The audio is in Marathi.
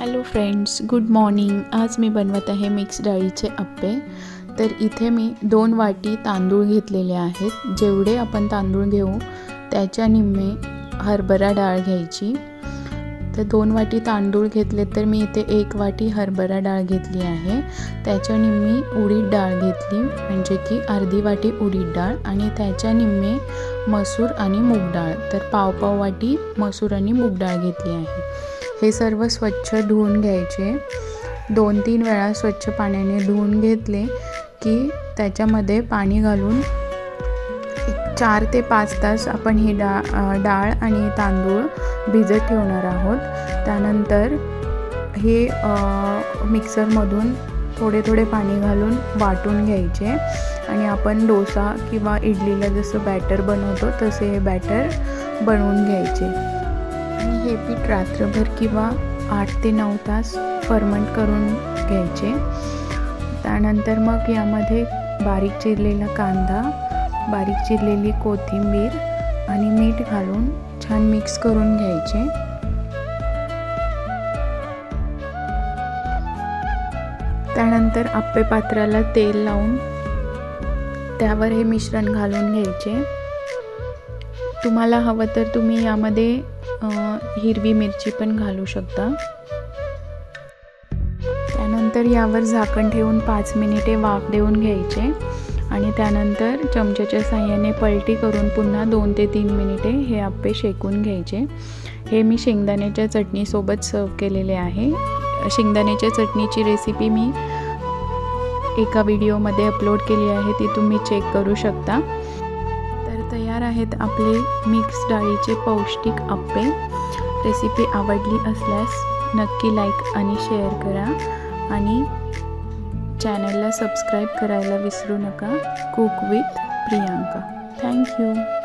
हॅलो फ्रेंड्स गुड मॉर्निंग आज मी बनवत आहे मिक्स डाळीचे अप्पे. तर इथे मी दोन वाटी तांदूळ घेतलेले आहेत. जेवढे आपण तांदूळ घेऊ त्याच्या निम्मे हरभरा डाळ घ्यायची. तर दोन वाटी तांदूळ घेतले तर मी इथे एक वाटी हरभरा डाळ घेतली आहे. त्याच्या निम्मी उडीद डाळ घेतली म्हणजे की अर्धी वाटी उडीद डाळ आणि त्याच्या निम्मे मसूर आणि मूग डाळ. तर पाव पाव वाटी मसूर आणि मूग डाळ घेतली आहे. हे सर्व स्वच्छ धुवून घ्यायचे. दोन तीन वेळा स्वच्छ पाण्याने धुवून घेतले की त्याच्यामध्ये पाणी घालून एक चार ते पाच तास आपण ही डा डाळ आणि तांदूळ भिजत ठेवणार आहोत. त्यानंतर हे मिक्सरमधून थोडे थोडे पाणी घालून वाटून घ्यायचे आणि आपण डोसा किंवा इडलीला जसं बॅटर बनवतो तसे हे बॅटर बनवून घ्यायचे. आणि हे पीठ रात्रभर किंवा आठ ते नऊ तास फर्मंट करून घ्यायचे. त्यानंतर मग यामध्ये बारीक चिरलेला कांदा बारीक चिरलेली कोथिंबीर आणि मीठ घालून छान मिक्स करून घ्यायचे. त्यानंतर आप्पे पात्राला तेल लावून त्यावर हे मिश्रण घालून घ्यायचे. तुम्हाला हवं तर तुम्ही यामध्ये हिरवी मिरची पण घालू शकता. त्यानंतर यावर झाकण ठेवून पाच मिनिटे वाफ देऊन घ्यायचे. आणि त्यानंतर चमच्याच्या साह्याने पलटी करून पुन्हा दोन ते तीन मिनिटे हे आप्पे शेकून घ्यायचे. हे मी शेंगदाण्याच्या चटणीसोबत सर्व केलेले आहे. शेंगदाण्याच्या चटणीची रेसिपी मी एका व्हिडिओमध्ये अपलोड केली आहे ती तुम्ही चेक करू शकता. तयार आहेत आपले मिक्स डाळीचे पौष्टिक आप्पे रेसिपी आवडली असल्यास नक्की लाईक आणि शेअर करा. आणि चॅनलला सबस्क्राईब करायला विसरू नका. Cook with Priyanka thank you